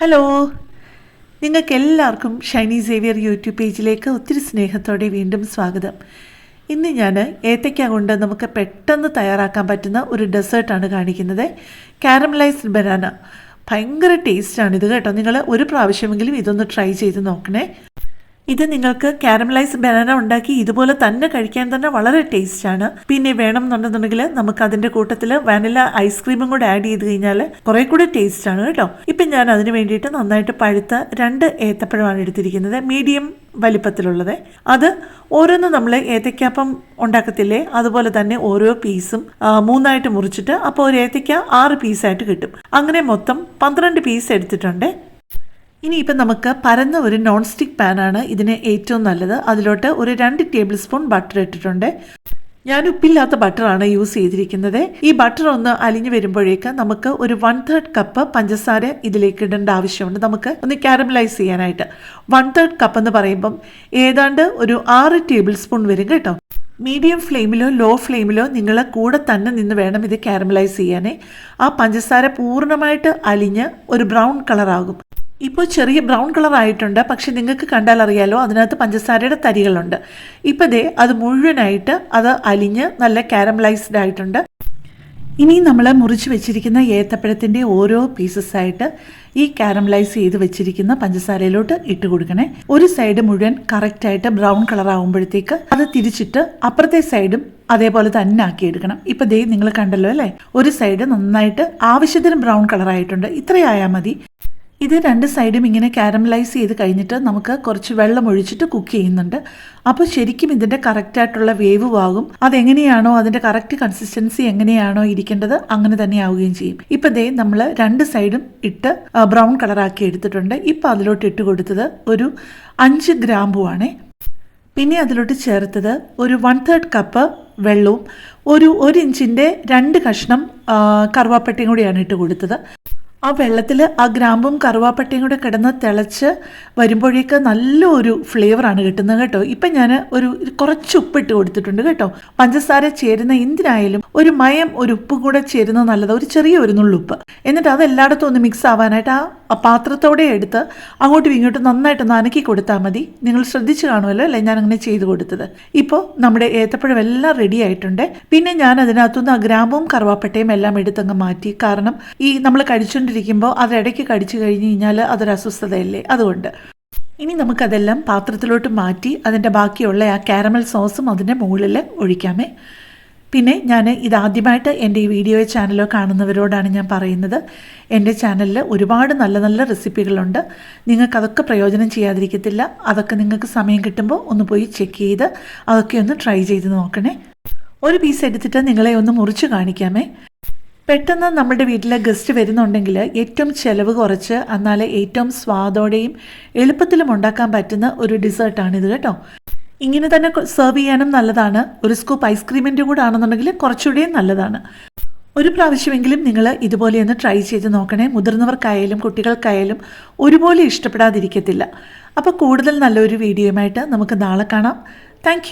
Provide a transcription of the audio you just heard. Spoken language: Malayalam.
ഹലോ നിങ്ങൾക്ക് എല്ലാവർക്കും ഷൈനി സേവിയർ യൂട്യൂബ് പേജിലേക്ക് ഒത്തിരി സ്നേഹത്തോടെ വീണ്ടും സ്വാഗതം. ഇന്ന് ഞാൻ ഏത്തയ്ക്ക കൊണ്ട് നമുക്ക് പെട്ടെന്ന് തയ്യാറാക്കാൻ പറ്റുന്ന ഒരു ഡെസേർട്ടാണ് കാണിക്കുന്നത്. Caramelised banana. ഭയങ്കര ടേസ്റ്റാണ് ഇത് കേട്ടോ. നിങ്ങൾ ഒരു പ്രാവശ്യമെങ്കിലും ഇതൊന്ന് ട്രൈ ചെയ്ത് നോക്കണേ. ഇത് നിങ്ങൾക്ക് കാരമലൈസ് ബനാന ഉണ്ടാക്കി ഇതുപോലെ തന്നെ കഴിക്കാൻ തന്നെ വളരെ ടേസ്റ്റാണ് പിന്നെ വേണം എന്നുണ്ടെന്നുണ്ടെങ്കിൽ നമുക്ക് അതിന്റെ കൂട്ടത്തിൽ വാനില ഐസ്ക്രീമും കൂടെ ആഡ് ചെയ്ത് കഴിഞ്ഞാൽ കുറെ കൂടി ടേസ്റ്റ് ആണ് കേട്ടോ. ഇപ്പൊ ഞാൻ അതിന് വേണ്ടിയിട്ട് നന്നായിട്ട് പഴുത്ത രണ്ട് ഏത്തപ്പഴമാണ് എടുത്തിരിക്കുന്നത് മീഡിയം വലിപ്പത്തിലുള്ളത്. അത് ഓരോന്ന് നമ്മൾ ഏത്തയ്ക്കാപ്പം ഉണ്ടാക്കത്തില്ലേ? അതുപോലെ തന്നെ ഓരോ പീസും മൂന്നായിട്ട് മുറിച്ചിട്ട് അപ്പോൾ ഒരു ഏത്തയ്ക്ക ആറ് പീസായിട്ട് കിട്ടും. അങ്ങനെ മൊത്തം പന്ത്രണ്ട് പീസ് എടുത്തിട്ടുണ്ട്. ഇനിയിപ്പം നമുക്ക് പരന്ന ഒരു നോൺ സ്റ്റിക്ക് പാനാണ് ഇതിന് ഏറ്റവും നല്ലത്. അതിലോട്ട് ഒരു രണ്ട് ടേബിൾ സ്പൂൺ ബട്ടർ ഇട്ടിട്ടുണ്ട്. ഞാൻ ഉപ്പില്ലാത്ത ബട്ടറാണ് യൂസ് ചെയ്തിരിക്കുന്നത്. ഈ ബട്ടർ ഒന്ന് അലിഞ്ഞു വരുമ്പോഴേക്ക് നമുക്ക് ഒരു വൺ തേർഡ് കപ്പ് പഞ്ചസാര ഇതിലേക്ക് ഇടേണ്ട ആവശ്യമുണ്ട്. നമുക്ക് ഒന്ന് കാരമലൈസ് ചെയ്യാനായിട്ട്. വൺ തേർഡ് കപ്പ് എന്ന് പറയുമ്പം ഏതാണ്ട് ഒരു ആറ് ടേബിൾ സ്പൂൺ വരും കേട്ടോ. മീഡിയം ഫ്ലെയിമിലോ ലോ ഫ്ലെയിമിലോ നിങ്ങൾ കൂടെ തന്നെ നിന്ന് വേണം ഇത് കാരമലൈസ് ചെയ്യാനേ. ആ പഞ്ചസാര പൂർണമായിട്ട് അലിഞ്ഞ് ഒരു ബ്രൗൺ കളറാകും ഇപ്പോൾ ചെറിയ ബ്രൗൺ കളർ ആയിട്ടുണ്ട്. പക്ഷെ നിങ്ങൾക്ക് കണ്ടാൽ അറിയാലോ അതിനകത്ത് പഞ്ചസാരയുടെ തരികളുണ്ട്. ഇപ്പോൾ ദേ അത് മുഴുവനായിട്ട് അത് അലിഞ്ഞ് നല്ല കാരമലൈസ്ഡ് ആയിട്ടുണ്ട്. ഇനി നമ്മൾ മുറിച്ച് വെച്ചിരിക്കുന്ന ഏത്തപ്പഴത്തിന്റെ ഓരോ പീസസ് ആയിട്ട് ഈ കാരമലൈസ് ചെയ്ത് വെച്ചിരിക്കുന്ന പഞ്ചസാരയിലോട്ട് ഇട്ട് കൊടുക്കണേ. ഒരു സൈഡ് മുഴുവൻ കറക്റ്റായിട്ട് ബ്രൗൺ കളർ ആകുമ്പോഴത്തേക്ക് അത് തിരിച്ചിട്ട് അപ്പുറത്തെ സൈഡും അതേപോലെ തന്നെ ആക്കി എടുക്കണം. ഇപ്പം ദേ നിങ്ങൾ കണ്ടല്ലോ അല്ലേ? ഒരു സൈഡ് നന്നായിട്ട് ആവശ്യത്തിന് ബ്രൗൺ കളർ ആയിട്ടുണ്ട്. ഇത്രയായാൽ മതി. ഇത് രണ്ട് സൈഡും ഇങ്ങനെ കാരമലൈസ് ചെയ്ത് കഴിഞ്ഞിട്ട് നമുക്ക് കുറച്ച് വെള്ളം ഒഴിച്ചിട്ട് കുക്ക് ചെയ്യുന്നുണ്ട്. അപ്പോൾ ശരിക്കും ഇതിന്റെ കറക്റ്റായിട്ടുള്ള വേവ് ആകും. അതെങ്ങനെയാണോ അതിന്റെ കറക്റ്റ് കൺസിസ്റ്റൻസി എങ്ങനെയാണോ ഇരിക്കേണ്ടത് അങ്ങനെ തന്നെ ആവുകയും ചെയ്യും. ഇപ്പം ദേ നമ്മൾ രണ്ട് സൈഡും ഇട്ട് ബ്രൗൺ കളറാക്കി എടുത്തിട്ടുണ്ട്. ഇപ്പം അതിലോട്ട് ഇട്ട് കൊടുത്തത് ഒരു അഞ്ച് ഗ്രാമ്പുവാണേ പിന്നെ അതിലോട്ട് ചേർത്തത് ഒരു വൺ തേർഡ് കപ്പ് വെള്ളവും ഒരു ഒരു ഇഞ്ചിന്റെ രണ്ട് കഷ്ണം കറുവാപ്പട്ടയും കൂടിയാണ് ഇട്ട് കൊടുത്തത്. ആ വെള്ളത്തിൽ ആ ഗ്രാമ്പും കറുവാപ്പട്ടയും കൂടെ കിടന്ന് തിളച്ച് വരുമ്പോഴേക്ക് നല്ലൊരു ഫ്ലേവറാണ് കിട്ടുന്നത് കേട്ടോ. ഇപ്പം ഞാൻ ഒരു കുറച്ച് ഉപ്പിട്ട് കൊടുത്തിട്ടുണ്ട് കേട്ടോ. പഞ്ചസാര ചേരുന്ന എന്തിനായാലും ഒരു മയം ഒരു ഉപ്പും കൂടെ ചേരുന്നത് നല്ലതാണ് ഒരു ചെറിയ ഒരു നുള്ളുപ്പ്. എന്നിട്ട് അത് എല്ലായിടത്തും ഒന്ന് മിക്സ് ആവാനായിട്ട് ആ ആ പാത്രത്തോടെ എടുത്ത് അങ്ങോട്ടും ഇങ്ങോട്ടും നന്നായിട്ട് നനക്കി കൊടുത്താൽ മതി. നിങ്ങൾ ശ്രദ്ധിച്ചു കാണുമല്ലോ അല്ലേ? ഞാൻ അങ്ങനെ ചെയ്തു കൊടുത്തത്. ഇപ്പോൾ നമ്മുടെ ഏത്തപ്പഴം എല്ലാം റെഡി ആയിട്ടുണ്ട്. പിന്നെ ഞാൻ അതിനകത്തുനിന്ന് ആ ഗ്രാമ്പും കറുവാപ്പട്ടയും എല്ലാം എടുത്തങ്ങ് മാറ്റി. കാരണം ഈ നമ്മൾ കഴിച്ചുകൊണ്ടിരിക്കുമ്പോൾ അത് ഇടയ്ക്ക് കടിച്ചു കഴിഞ്ഞ് കഴിഞ്ഞാൽ അതൊരു അസ്വസ്ഥതയല്ലേ? അതുകൊണ്ട്. ഇനി നമുക്കതെല്ലാം പാത്രത്തിലോട്ട് മാറ്റി അതിന്റെ ബാക്കിയുള്ള ആ കാരമൽ സോസും അതിന്റെ മുകളിൽ ഒഴിക്കാമേ. പിന്നെ ഞാൻ ഇതാദ്യമായിട്ട് എന്റെ ഈ വീഡിയോ ചാനലോ കാണുന്നവരോടാണ് ഞാൻ പറയുന്നത്. എന്റെ ചാനലിൽ ഒരുപാട് നല്ല നല്ല റെസിപ്പികളുണ്ട്. നിങ്ങൾക്ക് അതൊക്കെ പ്രയോജനം ചെയ്യാതിരിക്കത്തില്ല. അതൊക്കെ നിങ്ങൾക്ക് സമയം കിട്ടുമ്പോൾ ഒന്ന് പോയി ചെക്ക് ചെയ്ത് അതൊക്കെ ഒന്ന് ട്രൈ ചെയ്ത് നോക്കണേ. ഒരു പീസ് എടുത്തിട്ട് നിങ്ങളെ ഒന്ന് മുറിച്ച് കാണിക്കാമേ. പെട്ടെന്ന് നമ്മുടെ വീട്ടിൽ ഗസ്റ്റ് വരുന്നുണ്ടെങ്കിൽ ഏറ്റവും ചിലവ് കുറച്ച് എന്നാൽ ഏറ്റവും സ്വാദോടെയും എളുപ്പത്തിലും ഉണ്ടാക്കാൻ പറ്റുന്ന ഒരു ഡിസേർട്ടാണിത് കേട്ടോ. ഇങ്ങനെ തന്നെ സെർവ് ചെയ്യാനും നല്ലതാണ്. ഒരു സ്കൂപ്പ് ഐസ്ക്രീമിന്റെ കൂടെ ആണെന്നുണ്ടെങ്കിൽ കുറച്ചുകൂടിയും നല്ലതാണ്. ഒരു പ്രാവശ്യമെങ്കിലും നിങ്ങൾ ഇതുപോലെ ഒന്ന് ട്രൈ ചെയ്ത് നോക്കണേ. മുതിർന്നവർക്കായാലും കുട്ടികൾക്കായാലും ഒരുപോലെ ഇഷ്ടപ്പെടാതിരിക്കത്തില്ല. അപ്പോൾ കൂടുതൽ നല്ലൊരു വീഡിയോയുമായിട്ട് നമുക്ക് നാളെ കാണാം. താങ്ക്